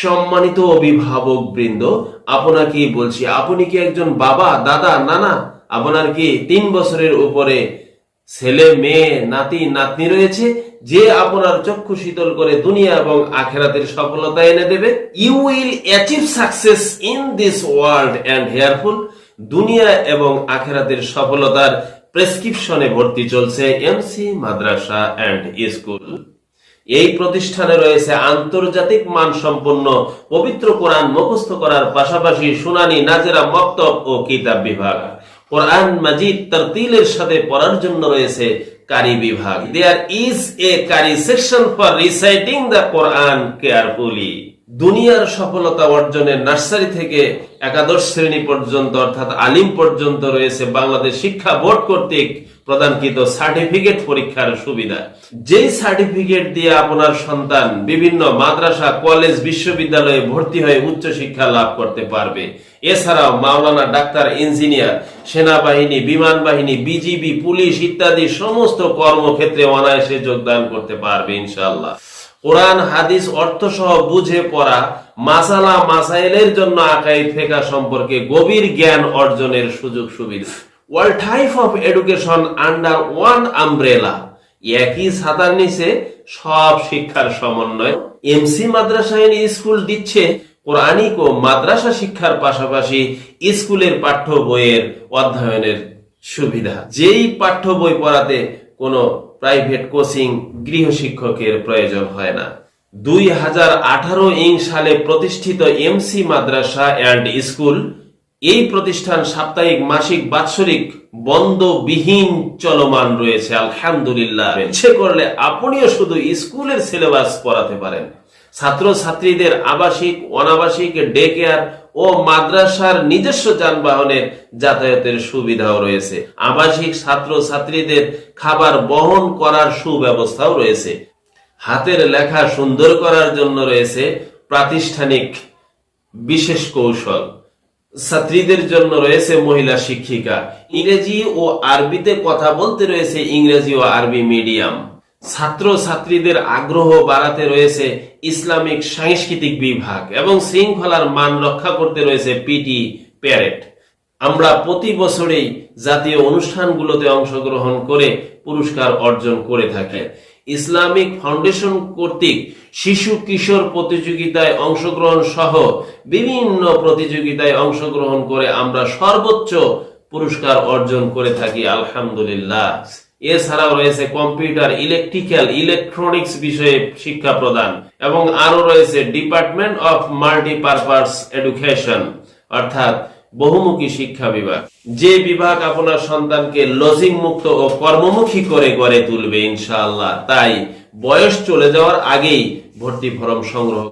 সম্মানিত অভিভাবক বৃন্দ আপনাকে বলছি, আপনি কি একজন বাবা, দাদা, নানা? আপনার কি তিন বছরের উপরে ছেলে, মেয়ে, নাতি, নাতনি রয়েছে? যে আপনার চক্ষু শীতল করে দুনিয়া এবং আখেরাতের সফলতা এনে দেবে you will achieve success in this world and hereafter দুনিয়া এবং আখেরাতের সফলতার প্রেসক্রিপশনে ভর্তি চলছে এমসি মাদ্রাসা অ্যান্ড স্কুল এই প্রতিষ্ঠানে রয়েছে আন্তর্জাতিক মান মানসম্পন্ন পবিত্র কোরআন মুখস্থ করার পাশাপাশি শুনানি, নাজেরা, মক্তব ও কিতাব বিভাগ। কোরআন মাজিদ তারতিলের সাথে পড়ার জন্য রয়েছে কারি বিভাগ। There is a curry section for reciting the Quran carefully দুনিয়ার সফলতা অর্জনের নার্সারি থেকে একাদশ শ্রেণি পর্যন্ত, অর্থাৎ আলিম পর্যন্ত রয়েছে বাংলাদেশ শিক্ষা বোর্ড কর্তৃক প্রদানকৃত সার্টিফিকেট পরীক্ষার সুবিধা। যেই সার্টিফিকেট দিয়ে আপনার সন্তান বিভিন্ন মাদ্রাসা, কলেজ, বিশ্ববিদ্যালয়ে ভর্তি হয়ে উচ্চ শিক্ষা লাভ করতে পারবে। এছাড়াও মাওলানা, ডাক্তার, ইঞ্জিনিয়ার, সেনাবাহিনী, বিমান বাহিনী, বিজিবি, পুলিশ ইত্যাদি সমস্ত কর্মক্ষেত্রে অনায়াসে যোগদান করতে পারবে ইনশাআল্লাহ। কোরআন, হাদিস অর্থ সহ বুঝে পড়া মাসালা, মাসাইলের জন্য আকাই ফেকা সম্পর্কে গভীর জ্ঞান অর্জনের সুযোগ সুবিধা all type of education under one umbrella একই ছাতার নিচে সব শিক্ষার সমন্বয়। এমসি মাদ্রাসা স্কুল দিচ্ছে, কোরআনিক ও মাদ্রাসা শিক্ষার পাশাপাশি স্কুলের পাঠ্য বইয়ের অধ্যয়নের সুবিধা। যেই পাঠ্য বই পড়াতে কোনো প্রাইভেট কোচিং গৃহ শিক্ষকের প্রয়োজন হয় না। দুই হাজার আঠারো ইং সালে প্রতিষ্ঠিত এমসি মাদ্রাসা অ্যান্ড স্কুল এই প্রতিষ্ঠান সাপ্তাহিক, মাসিক, বাৎসরিক বন্ধবিহীন চলমান রয়েছে, আলহামদুলিল্লাহ। ইচ্ছে করলে আপনিও শুধু স্কুলের সিলেবাস পড়াতে পারেন। ছাত্র ছাত্রীদের আবাসিক, অনাবাসিক ডে কেয়ার ও মাদ্রাসার নিজস্ব যানবাহনের যাতায়াতের সুবিধাও রয়েছে। আবাসিক ছাত্র ছাত্রীদের খাবার বহন করার সুব্যবস্থাও রয়েছে। হাতের লেখা সুন্দর করার জন্য রয়েছে প্রাতিষ্ঠানিক বিশেষ কৌশল। ছাত্রীদের জন্য রয়েছে মহিলা শিক্ষিকা। ইংরেজি ও আরবিতে কথা বলতে রয়েছে ইংরেজি ও আরবি মিডিয়াম। ছাত্র ছাত্রীদের আগ্রহ বাড়াতে রয়েছে ইসলামিক সাংস্কৃতিক বিভাগ এবং শৃঙ্খলার মান রক্ষা করতে রয়েছে পিটি প্যারেড। আমরা প্রতি বছরেই জাতীয় অনুষ্ঠানগুলোতে অংশগ্রহণ করে পুরস্কার অর্জন করে থাকি। ইসলামিক ফাউন্ডেশন কর্তৃক শিশু কিশোর প্রতিযোগিতায় অংশগ্রহণ সহ বিভিন্ন প্রতিযোগিতায় অংশগ্রহণ করে আমরা সর্বোচ্চ পুরস্কার অর্জন করে থাকি, আলহামদুলিল্লাহ। এছাড়াও রয়েছে কম্পিউটার, ইলেকট্রিক্যাল, ইলেকট্রনিক্স বিষয়ে শিক্ষা প্রদান এবং আরও রয়েছে ডিপার্টমেন্ট অফ মাল্টিপারপাস এডুকেশন, অর্থাৎ বহুমুখী শিক্ষা বিভাগ। যে বিভাগ আপনার সন্তানকে লজিং মুক্ত ও কর্মমুখী করে গড়ে তুলবে, ইনশাআল্লাহ। তাই বয়স চলে যাওয়ার আগেই ভর্তি ফরম সংগ্রহ